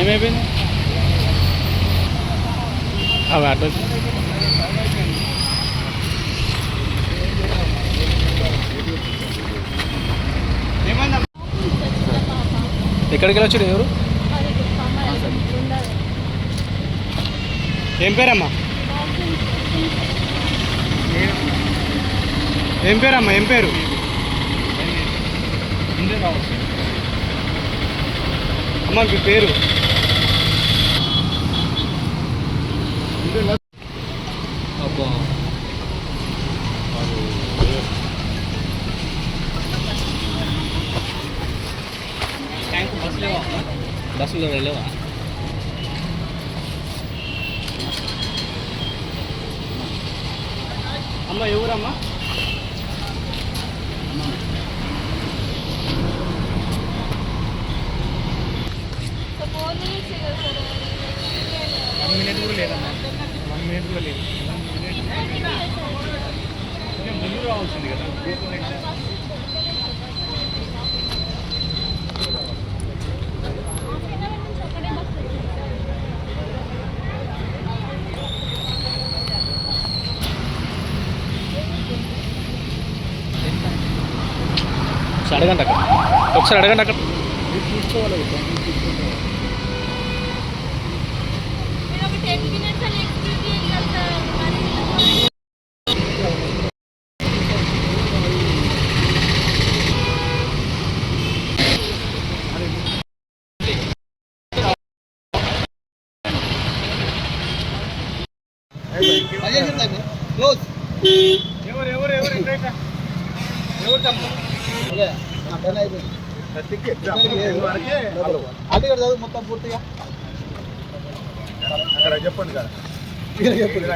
ఏమైపోయింది? అవి అడ్డ ఎక్కడికి వెళ్ళొచ్చాడు ఎవరు? ఏం పేరమ్మా? ఏం పేరమ్మా? ఏం పేరు? అమ్మ మీ పేరు? బస్సులో వెళ్ళవా అమ్మ ఎవరమ్మా వన్ మినిట్ కూడా లేదమ్మా వన్ మినిట్ కూడా లేదు ముందు రావాల్సింది కదా. అడగండి అక్కడ. ఒకసారి అడగండి అక్కడ. క్లోజ్ ఎవరు ఎవరు ఎవరు ఎక్కడైనా ఎవరు తమ్ముడు మొత్తం పూర్తిగా అక్కడ చెప్పండి కదా. చెప్పండి